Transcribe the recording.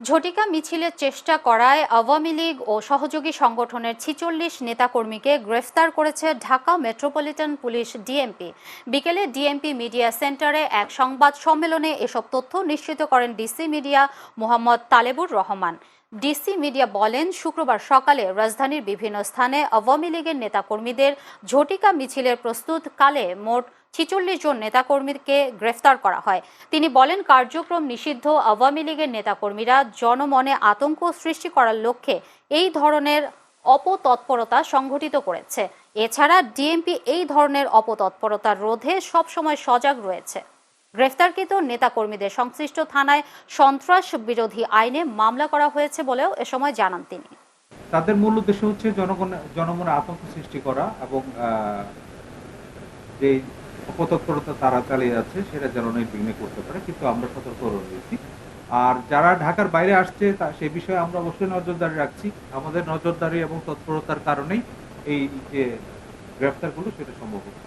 ঝটিকা মিছিলের চেষ্টা করায় আওয়ামী লীগ ও সহযোগী সংগঠনের ছিচল্লিশ নেতাকর্মীকে গ্রেফতার করেছে ঢাকা মেট্রোপলিটন পুলিশ ডিএমপি। বিকেলে ডিএমপি মিডিয়া সেন্টারে এক সংবাদ সম্মেলনে এসব তথ্য নিশ্চিত করেন DC media Mohammad Talebur Rahman. DC media বলেন, শুক্রবার সকালে রাজধানীর বিভিন্ন স্থানে আওয়ামী লীগের নেতাকর্মীদের ঝটিকা মিছিলের প্রস্তুতকালে মোট ছিচল্লিশ জন নেতাকর্মীকে গ্রেফতার করা হয়। তিনি বলেন, কার্যক্রম নিষিদ্ধ, আওয়ামী লীগের নেতাকর্মীরা জনমনে আতঙ্ক সৃষ্টি করার লক্ষ্যে এই ধরনের অপতৎপরতা সংঘটিত করেছে। এছাড়া ডিএমপি এই ধরনের অপতৎপরতা রোধে সবসময় সজাগ রয়েছে। গ্রেফতারকৃত নেতাকর্মীদের সংশ্লিষ্ট থানায় সন্ত্রাস বিরোধী আইনে মামলা করা হয়েছে বলেও এ সময় জানান তিনি। তাদের মূল উদ্দেশ্য হচ্ছে জনগণ, জনমনে আতঙ্ক সৃষ্টি করা এবং যে অপতৎপরতা তারা চালিয়ে যাচ্ছে সেটা যেন নির্বিঘ্নে করতে পারে, কিন্তু আমরা সতর্ক রয়েছি। আর যারা ঢাকার বাইরে আসছে, তা, সে বিষয়ে আমরা অবশ্যই নজরদারি রাখছি। আমাদের নজরদারি এবং তৎপরতার কারণেই এই যে গ্রেফতারগুলো, সেটা সম্ভব হচ্ছে।